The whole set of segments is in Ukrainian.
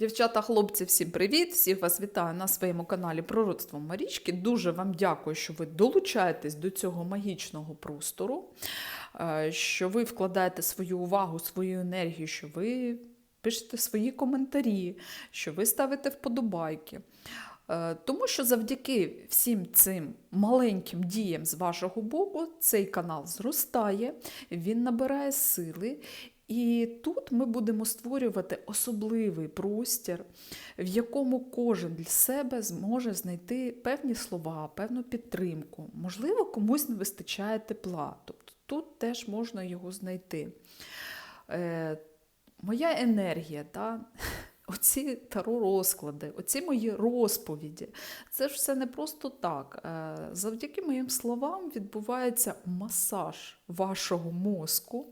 Дівчата, хлопці, всім привіт! Всіх вас вітаю на своєму каналі Пророцтво Марічки. Дуже вам дякую, що ви долучаєтесь до цього магічного простору, е, що ви вкладаєте свою увагу, свою енергію, що ви пишете свої коментарі, що ви ставите вподобайки. Е, Тому що завдяки всім цим маленьким діям з вашого боку цей канал зростає, він набирає сили. І тут ми будемо створювати особливий простір, в якому кожен для себе зможе знайти певні слова, певну підтримку. Можливо, комусь не вистачає тепла. Тобто тут теж можна його знайти. Е, моя енергія, та, оці таро розклади, оці мої розповіді, це ж все не просто так. Е, завдяки моїм словам відбувається масаж вашого мозку.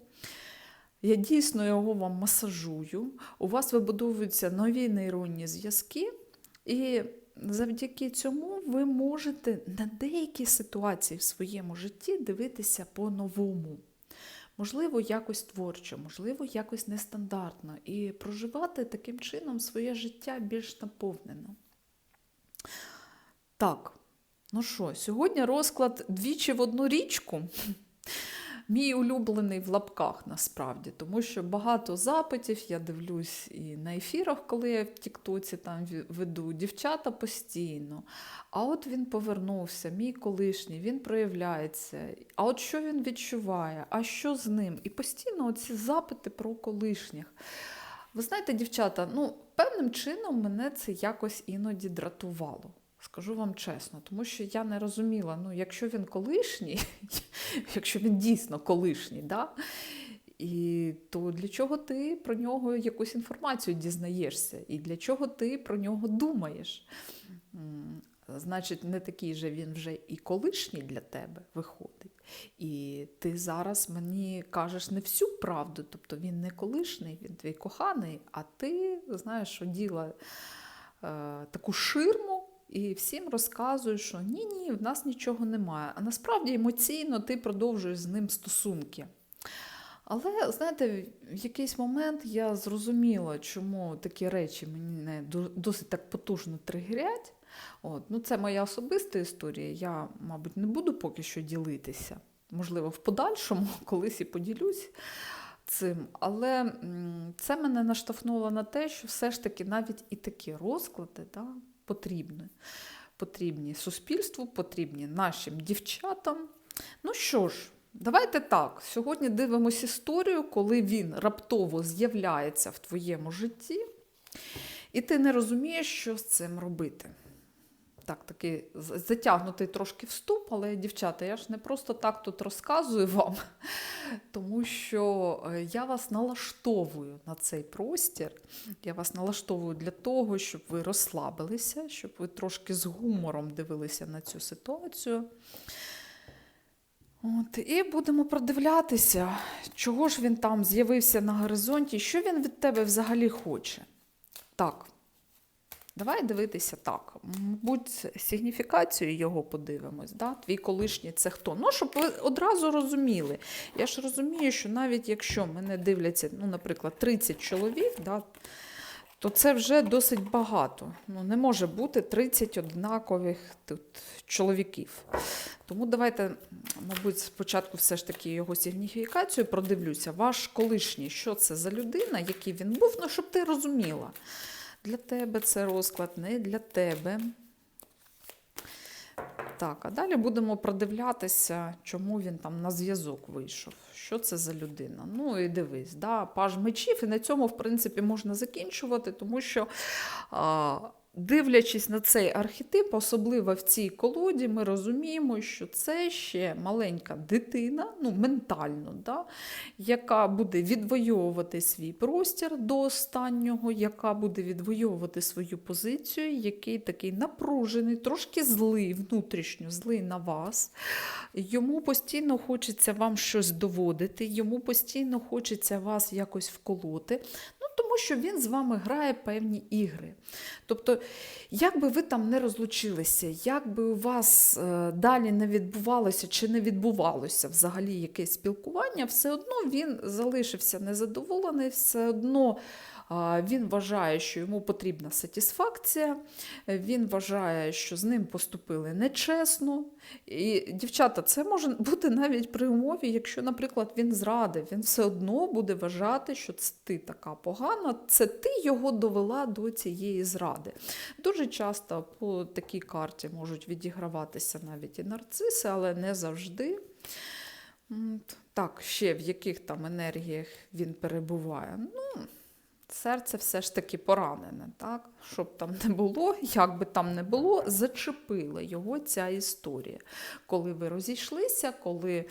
Я дійсно його вам масажую. У вас вибудовуються нові нейронні зв'язки, і завдяки цьому ви можете на деякі ситуації в своєму житті дивитися по-новому. Можливо, якось творчо, можливо, якось нестандартно, і проживати таким чином своє життя більш наповнено. Так, ну що, сьогодні розклад двічі в одну річку. Мій улюблений в лапках насправді, тому що багато запитів я дивлюсь і на ефірах, коли я в Тіктоці там веду дівчата постійно. А от він повернувся, мій колишній, він проявляється. А от що він відчуває? А що з ним? І постійно ці запити про колишніх. Ви знаєте, дівчата, ну, певним чином мене це якось іноді дратувало. Скажу вам чесно, тому що я не розуміла, ну, якщо він колишній, якщо він дійсно колишній, да? і, то для чого ти про нього якусь інформацію дізнаєшся? І для чого ти про нього думаєш? Значить, не такий же він вже і колишній для тебе виходить. І ти зараз мені кажеш не всю правду, тобто він не колишній, він твій коханий, а ти знаєш, оділа е, таку ширму і всім розказуєш, що ні, ні, в нас нічого немає. А насправді емоційно ти продовжуєш з ним стосунки. Але, знаєте, в якийсь момент я зрозуміла, чому такі речі мене до- досить так потужно тригерять. От. Ну, це моя особиста історія. Я, мабуть, не буду поки що ділитися. Можливо, в подальшому колись і поділюсь цим. Але це мене наштовхнуло на те, що все ж таки навіть і такі розклади да, потрібні. Потрібні суспільству, потрібні нашим дівчатам. Ну що ж, давайте так. Сьогодні дивимося історію, коли він раптово з'являється в твоєму житті, і ти не розумієш, що з цим робити. Так, такий затягнутий трошки вступ, але, дівчата, я ж не просто так тут розказую вам, тому що е, я вас налаштовую на цей простір. Я вас налаштовую для того, щоб ви розслабилися, щоб ви трошки з гумором дивилися на цю ситуацію. От, і будемо продивлятися, чого ж він там з'явився на горизонті, що він від тебе взагалі хоче. Так, давай дивитися так. Мабуть, сигніфікацію його подивимось. Да? Твій колишній це хто? Ну, щоб ви одразу розуміли. Я ж розумію, що навіть якщо мене дивляться, ну, наприклад, 30 чоловік, да, то це вже досить багато. Ну, не може бути 30 однакових тут чоловіків. Тому давайте, мабуть, спочатку все ж таки його сигніфікацію продивлюся. Ваш колишній, що це за людина, який він був, ну, щоб ти розуміла. Для тебе це розклад, не для тебе. Так, а далі будемо продивлятися, чому він там на зв'язок вийшов. Що це за людина? Ну і дивись, да, паж мечів, і на цьому, в принципі, можна закінчувати, тому що, а, дивлячись на цей архетип, особливо в цій колоді, ми розуміємо, що це ще маленька дитина, ну, ментально, да, яка буде відвоювати свій простір до останнього, яка буде відвоювати свою позицію, який такий напружений, трошки злий, внутрішньо злий на вас. Йому постійно хочеться вам щось доводити, йому постійно хочеться вас якось вколоти. Тому що він з вами грає певні ігри. Тобто, як би ви там не розлучилися, як би у вас е, далі не відбувалося чи не відбувалося взагалі якесь спілкування, все одно він залишився незадоволений, все одно Він вважає, що йому потрібна сатисфакція, він вважає, що з ним поступили нечесно. І, дівчата, це може бути навіть при умові, якщо, наприклад, він зрадив, він все одно буде вважати, що це ти така погана, це ти його довела до цієї зради. Дуже часто по такій карті можуть відіграватися навіть і нарциси, але не завжди. Так, ще в яких там енергіях він перебуває. Ну, серце все ж таки поранене, так? Щоб там не було, як би там не було, зачепила його ця історія. Коли ви розійшлися, коли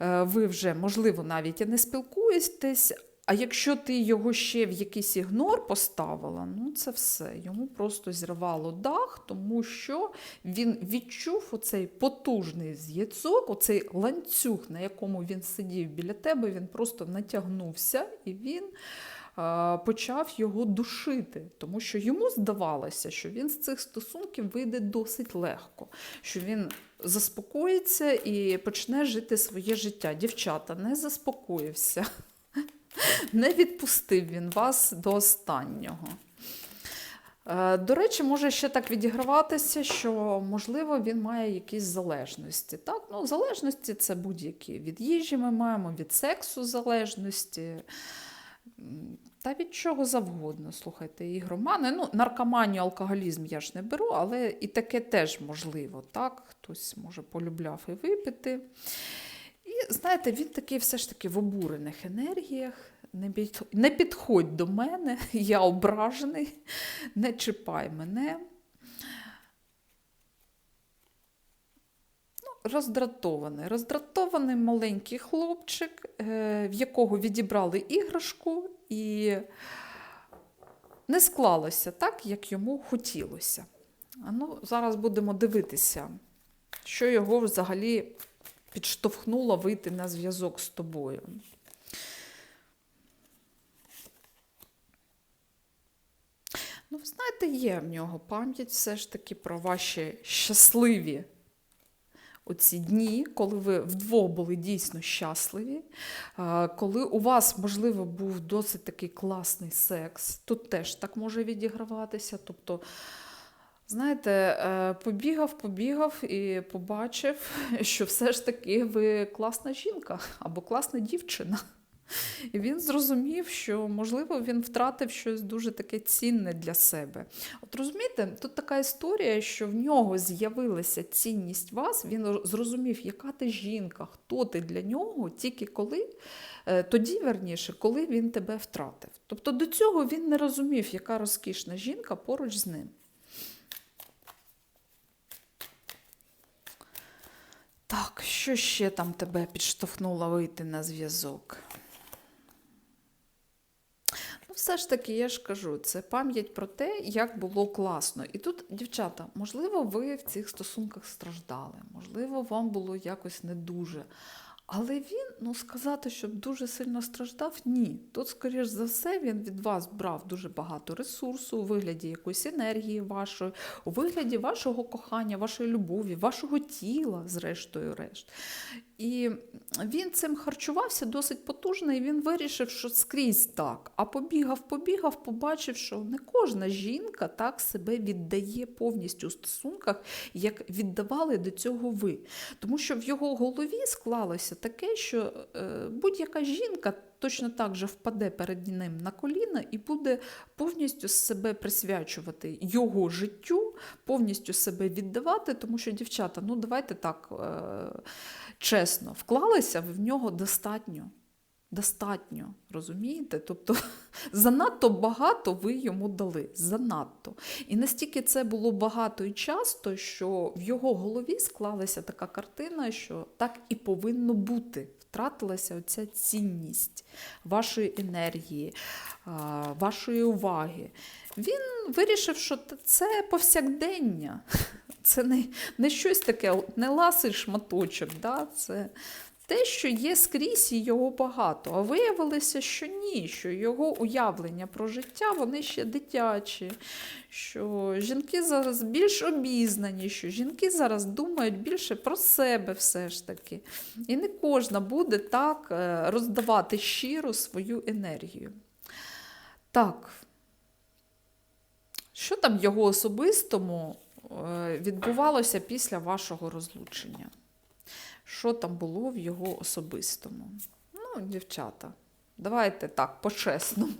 е, ви вже, можливо, навіть і не спілкуєтесь. А якщо ти його ще в якийсь ігнор поставила, ну це все. Йому просто зірвало дах, тому що він відчув оцей потужний зв'язок, оцей ланцюг, на якому він сидів біля тебе, він просто натягнувся і він почав його душити, тому що йому здавалося, що він з цих стосунків вийде досить легко, що він заспокоїться і почне жити своє життя. Дівчата, не заспокоївся. Не відпустив він вас до останнього. Е, До речі, може ще так відіграватися, що, можливо, він має якісь залежності. Так? Ну, залежності це будь-які. Від їжі ми маємо, від сексу залежності. Та від чого завгодно, слухайте, ігромани. Ну, наркоманію, алкоголізм я ж не беру, але і таке теж можливо. так? Хтось може полюбляв і випити. І знаєте, він такий все ж таки в обурених енергіях. Не підходь до мене, я ображений, не чіпай мене. Роздратований. Роздратований маленький хлопчик, е, в якого відібрали іграшку, і не склалося так, як йому хотілося. Ну, зараз будемо дивитися, що його взагалі підштовхнуло вийти на зв'язок з тобою. Ну, знаєте, є в нього пам'ять все ж таки про ваші щасливі оці дні, коли ви вдвох були дійсно щасливі, коли у вас, можливо, був досить такий класний секс. Тут теж так може відіграватися. Тобто, знаєте, е, побігав, побігав і побачив, що все ж таки ви класна жінка або класна дівчина. І він зрозумів, що, можливо, він втратив щось дуже таке цінне для себе. От розумієте, тут така історія, що в нього з'явилася цінність вас, він зрозумів, яка ти жінка, хто ти для нього, тільки коли, е, тоді, верніше, коли він тебе втратив. Тобто до цього він не розумів, яка розкішна жінка поруч з ним. Так, що ще там тебе підштовхнуло вийти на зв'язок? Все ж таки, я ж кажу, це пам'ять про те, як було класно. І тут, дівчата, можливо, ви в цих стосунках страждали, можливо, вам було якось не дуже. Але він, ну сказати, щоб дуже сильно страждав, ні. Тут, скоріш за все, він від вас брав дуже багато ресурсу у вигляді якоїсь енергії вашої, у вигляді вашого кохання, вашої любові, вашого тіла, зрештою решт. І він цим харчувався досить потужно, і він вирішив, що скрізь так. А побігав, побігав, побачив, що не кожна жінка так себе віддає повністю у стосунках, як віддавали до цього ви. Тому що в його голові склалося таке, що е, будь-яка жінка. Точно так же впаде перед ним на коліна і буде повністю себе присвячувати його життю, повністю себе віддавати, тому що, дівчата, ну давайте так е- чесно, вклалися в нього достатньо. Достатньо, розумієте? Тобто занадто багато ви йому дали. Занадто. І настільки це було багато і часто, що в його голові склалася така картина, що так і повинно бути. Втратилася оця цінність вашої енергії, вашої уваги. Він вирішив, що це повсякдення, це не не щось таке, не ласий шматочок. Да? Це те, що є скрізь і його багато. А виявилося, що ні, що його уявлення про життя вони ще дитячі, що жінки зараз більш обізнані, що жінки зараз думають більше про себе все ж таки. І не кожна буде так роздавати щиро свою енергію. Так. Що там його особистому е, відбувалося після вашого розлучення? Що там було в його особистому? Ну, дівчата, давайте так, по-чесному.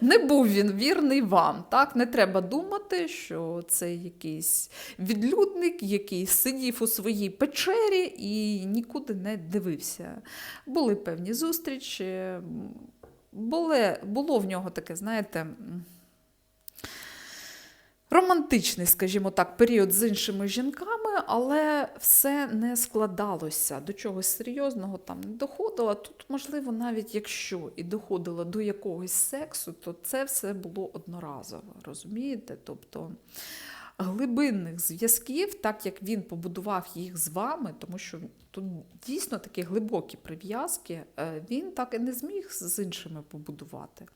Не був він вірний вам. Так? Не треба думати, що це якийсь відлюдник, який сидів у своїй печері і нікуди не дивився. Були певні зустрічі, були, було в нього таке, знаєте. Романтичний, скажімо так, період з іншими жінками, але все не складалося до чогось серйозного там не доходило. Тут, можливо, навіть якщо і доходило до якогось сексу, то це все було одноразово, розумієте? Тобто глибинних зв'язків, так як він побудував їх з вами, тому що тут дійсно такі глибокі прив'язки, е, він так і не зміг з іншими побудувати.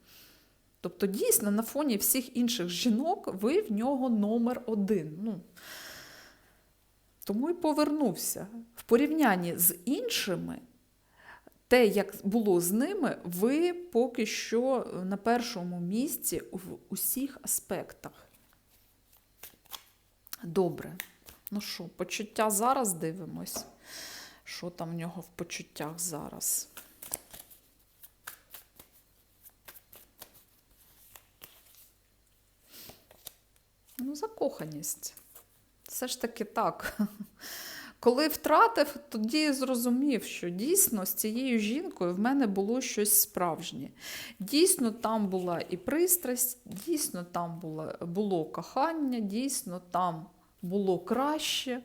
Тобто, дійсно, на фоні всіх інших жінок ви в нього номер один. Ну, тому і повернувся. В порівнянні з іншими, те, як було з ними, ви поки що на першому місці в усіх аспектах. Добре. Ну що, почуття зараз дивимось. Що там в нього в почуттях зараз? Ну, закоханість. Все ж таки так. Коли втратив, тоді зрозумів, що дійсно з цією жінкою в мене було щось справжнє. Дійсно, там була і пристрасть, дійсно, там було, було кохання, дійсно, там було краще.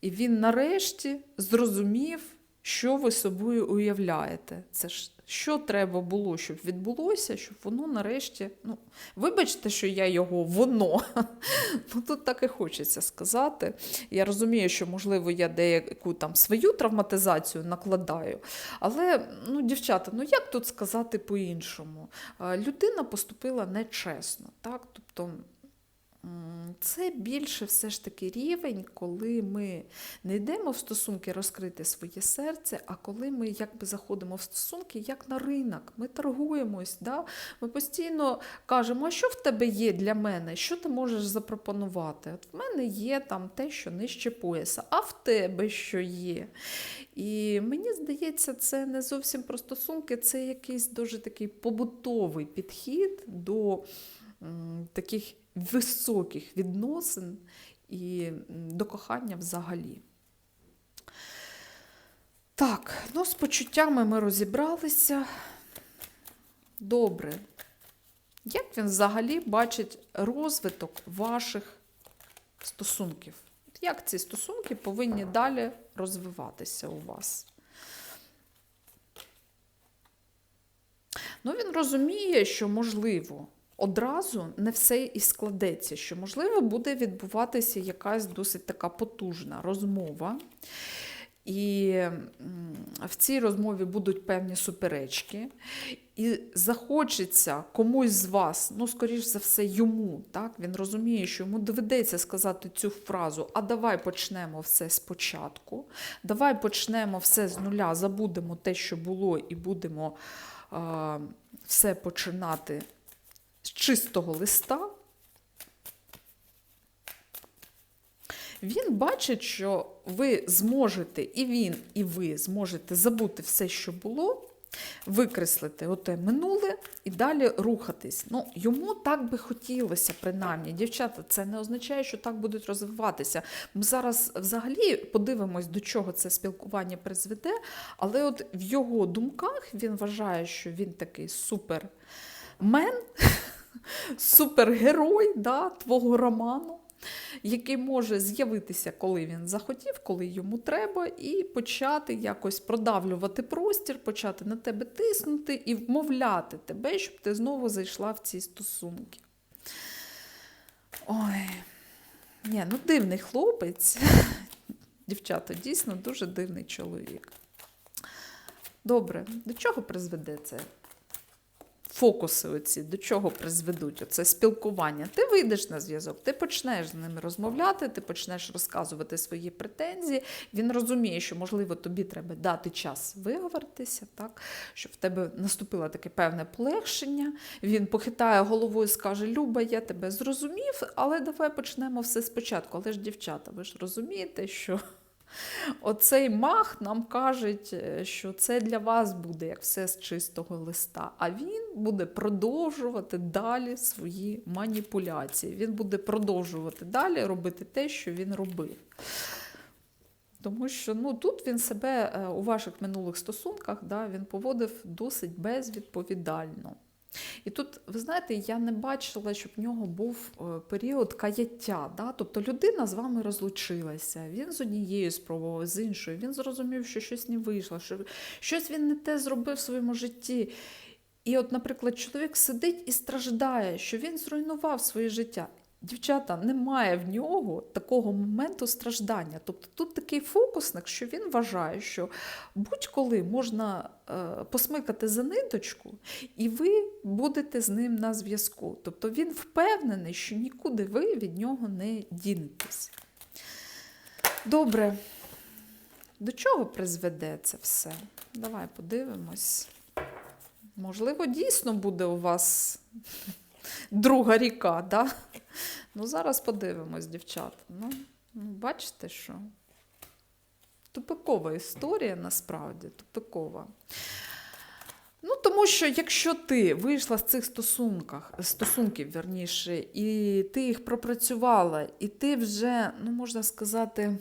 І він нарешті зрозумів, що ви собою уявляєте. Це ж що треба було, щоб відбулося, щоб воно нарешті. Ну, вибачте, що я його воно. Ну, тут так і хочеться сказати. Я розумію, що, можливо, я деяку там свою травматизацію накладаю. Але, ну, дівчата, ну як тут сказати по-іншому? Людина поступила нечесно. Так? Тобто, це більше все ж таки рівень, коли ми не йдемо в стосунки розкрити своє серце, а коли ми якби заходимо в стосунки, як на ринок, ми торгуємось. Да? Ми постійно кажемо, а що в тебе є для мене? Що ти можеш запропонувати? От в мене є там те, що нижче пояса, а в тебе що є? І мені здається, це не зовсім про стосунки, це якийсь дуже такий побутовий підхід до м, таких високих відносин і до кохання взагалі. Так, ну з почуттями ми розібралися. Добре. Як він взагалі бачить розвиток ваших стосунків? Як ці стосунки повинні далі розвиватися у вас? Ну, він розуміє, що можливо. Одразу не все і складеться, що, можливо, буде відбуватися якась досить така потужна розмова. І в цій розмові будуть певні суперечки. І захочеться комусь з вас, ну, скоріш за все, йому. Так? Він розуміє, що йому доведеться сказати цю фразу: а давай почнемо все спочатку, давай почнемо все з нуля, забудемо те, що було, і будемо а, все починати чистого листа. Він бачить, що ви зможете, і він, і ви зможете забути все, що було, викреслити оте минуле і далі рухатись. Ну, Йому так би хотілося, принаймні. Дівчата, це не означає, що так будуть розвиватися. Ми зараз взагалі подивимось, до чого це спілкування призведе, але от в його думках він вважає, що він такий супермен, супергерой да, твого роману який може з'явитися, коли він захотів, коли йому треба, і почати якось продавлювати простір, почати на тебе тиснути і вмовляти тебе, щоб ти знову зайшла в ці стосунки. Ой, ні, ну дивний хлопець. Дівчата, дійсно дуже дивний чоловік. Добре, до чого призведе це? Фокуси оці до чого призведуть? Оце спілкування. Ти вийдеш на зв'язок, ти почнеш з ними розмовляти, ти почнеш розказувати свої претензії. Він розуміє, що, можливо, тобі треба дати час виговоритися, так? щоб в тебе наступило таке певне полегшення. Він похитає головою скаже: Люба, я тебе зрозумів, але давай почнемо все спочатку. Але ж, дівчата, ви ж розумієте, що. Оцей мах нам кажуть, е, що це для вас буде як все з чистого листа. А він буде продовжувати далі свої маніпуляції. Він буде продовжувати далі робити те, що він робив. Тому що ну, тут він себе е, у ваших минулих стосунках да, він поводив досить безвідповідально. І тут, ви знаєте, я не бачила, щоб в нього був е, період каяття. Да? Тобто людина з вами розлучилася, він з однією спробував, з іншою, він зрозумів, що щось не вийшло, що щось він не те зробив в своєму житті. І, от, наприклад, чоловік сидить і страждає, що він зруйнував своє життя. Дівчата, немає в нього такого моменту страждання. Тобто тут такий фокусник, що він вважає, що будь-коли можна е, посмикати за ниточку, і ви будете з ним на зв'язку. Тобто він впевнений, що нікуди ви від нього не дінетесь. Добре, до чого призведе це все? Давай подивимось. Можливо, дійсно буде у вас друга ріка, да? Ну, зараз подивимось, дівчата. Ну, ну, бачите, що? Тупикова історія насправді, тупикова. Ну, тому що якщо ти вийшла з цих стосунках, стосунків, верніше, і ти їх пропрацювала, і ти вже, ну, можна сказати,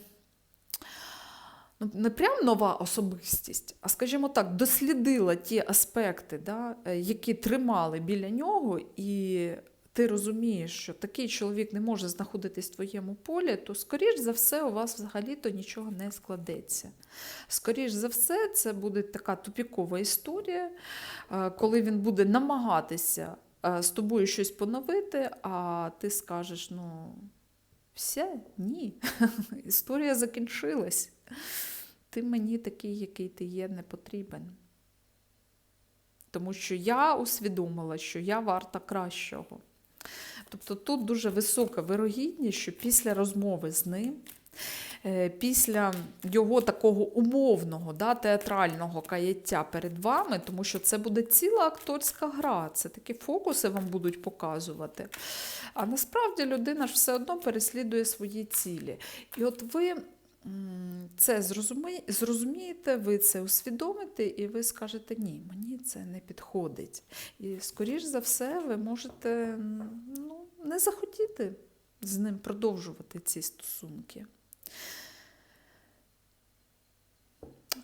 не прям нова особистість, а, скажімо так, дослідила ті аспекти, да, е, які тримали біля нього, і ти розумієш, що такий чоловік не може знаходитись в твоєму полі, то, скоріш за все, у вас взагалі-то нічого не складеться. Скоріш за все, це буде така тупікова історія, е, коли він буде намагатися е, з тобою щось поновити, а ти скажеш, ну, все, ні, історія закінчилась. Ти мені такий, який ти є, не потрібен. Тому що я усвідомила, що я варта кращого. Тобто тут дуже висока вирогідність, що після розмови з ним, е, після його такого умовного, да, театрального каяття перед вами, тому що це буде ціла акторська гра, це такі фокуси вам будуть показувати. А насправді людина ж все одно переслідує свої цілі. І от ви. Це зрозумієте, ви це усвідомите, і ви скажете, ні, мені це не підходить. І, скоріш за все, ви можете ну, не захотіти з ним продовжувати ці стосунки.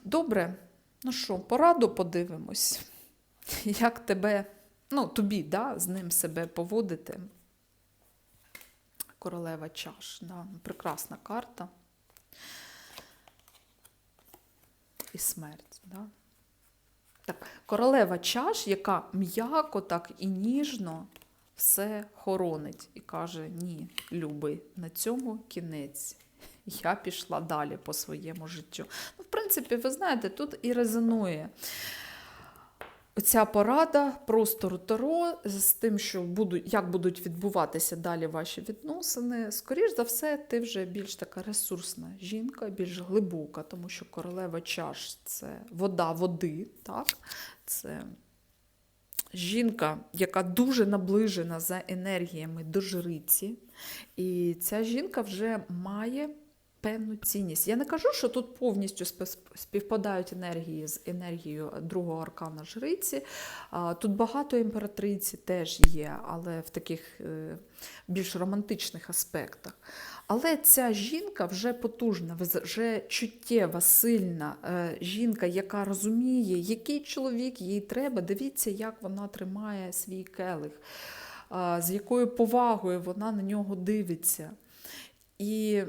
Добре, ну що, пораду подивимось, як тебе, ну, тобі, да, з ним себе поводити. Королева чаш, да, прекрасна карта. І смерть. Да? Так, Королева чаш, яка м'яко так і ніжно все хоронить і каже: Ні, любий, на цьому кінець. Я пішла далі по своєму життю. Ну, В принципі, ви знаєте, тут і резонує Оця порада простору Таро з тим, що будуть, як будуть відбуватися далі ваші відносини, скоріш за все, ти вже більш така ресурсна жінка, більш глибока, тому що королева чаш це вода води, так? це жінка, яка дуже наближена за енергіями до жриці. І ця жінка вже має певну цінність. Я не кажу, що тут повністю співпадають енергії з енергією другого аркана жриці. Тут багато імператриці теж є, але в таких е, більш романтичних аспектах. Але ця жінка вже потужна, вже чуттєва, сильна е, жінка, яка розуміє, який чоловік їй треба. Дивіться, як вона тримає свій келих, з якою повагою вона на нього дивиться. І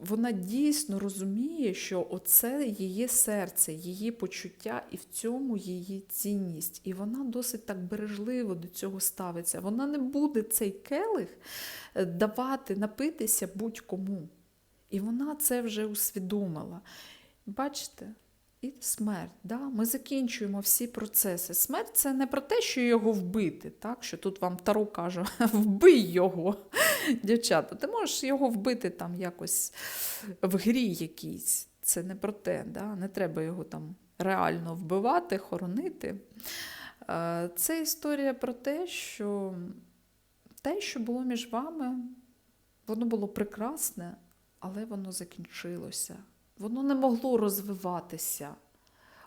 вона дійсно розуміє, що оце її серце, її почуття, і в цьому її цінність. І вона досить так бережливо до цього ставиться. Вона не буде цей келих е, давати напитися будь-кому. І вона це вже усвідомила. Бачите? І смерть. Да? Ми закінчуємо всі процеси. Смерть це не про те, що його вбити, так? що тут вам Таро каже, вбий його, дівчата. Ти можеш його вбити там якось в грі якійсь. Це не про те, да? не треба його там реально вбивати, хоронити. Е, Це історія про те, що те, що було між вами, воно було прекрасне, але воно закінчилося. Воно не могло розвиватися.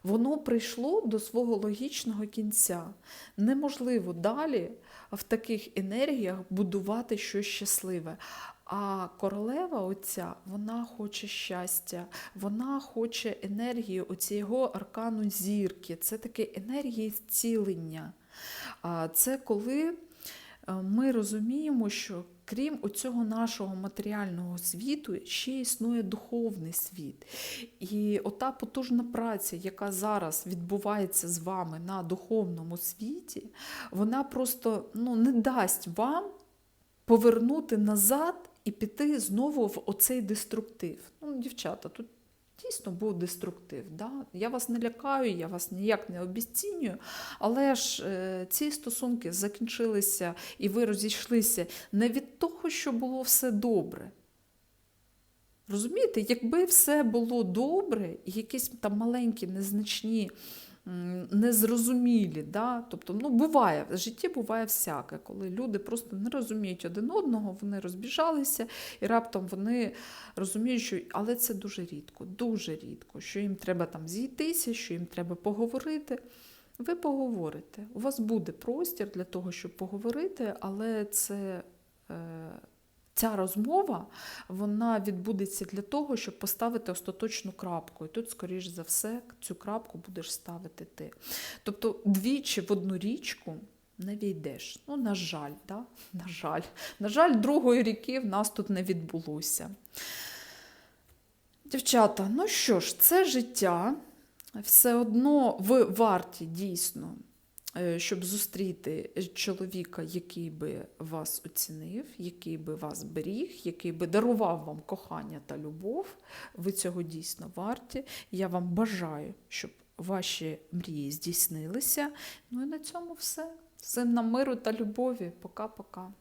Воно прийшло до свого логічного кінця. Неможливо далі в таких енергіях будувати щось щасливе. А королева оця, вона хоче щастя, вона хоче енергії оцього аркану зірки. Це таке енергії зцілення. Це коли е, ми розуміємо, що крім оцього нашого матеріального світу, ще існує духовний світ. І ота потужна праця, яка зараз відбувається з вами на духовному світі, вона просто ну, не дасть вам повернути назад і піти знову в оцей деструктив. Ну, дівчата, тут дійсно був деструктив. Да? Я вас не лякаю, я вас ніяк не обіцінюю, але ж е, ці стосунки закінчилися і ви розійшлися не від того, що було все добре. Розумієте, якби все було добре, якісь там маленькі, незначні, незрозумілі, да? тобто, ну, буває, в житті буває всяке, коли люди просто не розуміють один одного, вони розбіжалися, і раптом вони розуміють, що але це дуже рідко, дуже рідко, що їм треба там зійтися, що їм треба поговорити. Ви поговорите. У вас буде простір для того, щоб поговорити, але це. Ця розмова вона відбудеться для того, щоб поставити остаточну крапку. І тут, скоріш за все, цю крапку будеш ставити ти. Тобто двічі в одну річку не війдеш. Ну, на жаль, да? на жаль. На жаль, другої ріки в нас тут не відбулося. Дівчата, ну що ж, це життя. Все одно ви варті дійсно щоб зустріти чоловіка, який би вас оцінив, який би вас беріг, який би дарував вам кохання та любов. Ви цього дійсно варті. Я вам бажаю, щоб ваші мрії здійснилися. Ну і на цьому все. Всім нам миру та любові. Пока-пока.